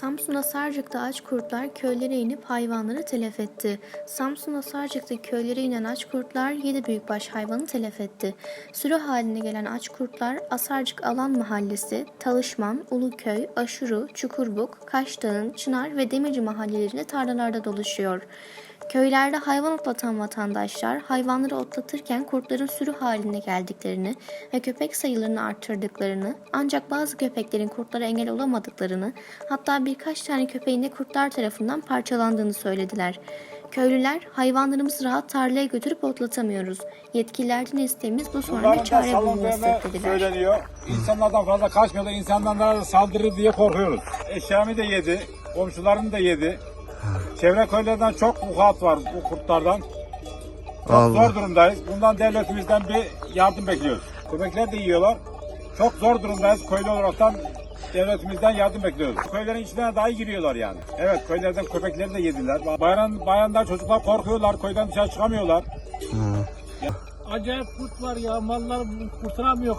Samsun'da Sarcık'ta aç kurtlar köylere inip hayvanları telef etti. Samsun'da Sarcık'ta köylere inen aç kurtlar 7 büyükbaş hayvanı telef etti. Sürü haline gelen aç kurtlar Asarcık Alan Mahallesi, Talışman, Uluköy, Aşuru, Çukurbuk, Kaşdağın, Çınar ve Demirci mahallelerinde tarlalarda dolaşıyor. Köylerde hayvan otlatan vatandaşlar hayvanları otlatırken kurtların sürü haline geldiklerini ve köpek sayılarını arttırdıklarını ancak bazı köpeklerin kurtlara engel olamadıklarını hatta birkaç tane köpeğin de kurtlar tarafından parçalandığını söylediler. Köylüler hayvanlarımızı rahat tarlaya götürüp otlatamıyoruz. Yetkililerden isteğimiz bu soruna da çare bulması dediler. söyleniyor. İnsanlardan fazla kaçmıyorlar. insanlara saldırır diye korkuyoruz. Eşyamı da yedi. Komşularını da yedi. Çevre köylerden çok vukuat var bu kurtlardan. Çok Allah. zor durumdayız. Bundan devletimizden bir yardım bekliyoruz. Köpekler de yiyorlar. Çok zor durumdayız. Köylü olaraktan devletimizden yardım bekliyoruz. Köylerin içine dahi giriyorlar yani. Evet köylerden köpekleri de yediler. Bayan, bayanlar çocuklar korkuyorlar. Köyden dışarı çıkamıyorlar. Acayip kurt var ya mallar kurtaramıyor.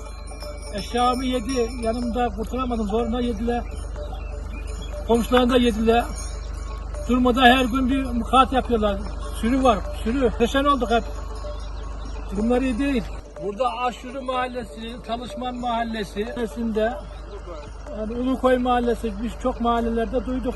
Eşyamı yedi yanımda kurtaramadım zoruna yediler. Komşularını da yediler. Durmadan her gün bir mukat yapıyorlar. Sürü var sürü. Peşen olduk hep. Bunlar iyi değil. Burada Aşırı Mahallesi, Çalışman Mahallesi, Mahallesi'nde yani Ulukoy Mahallesi biz çok mahallelerde duyduk.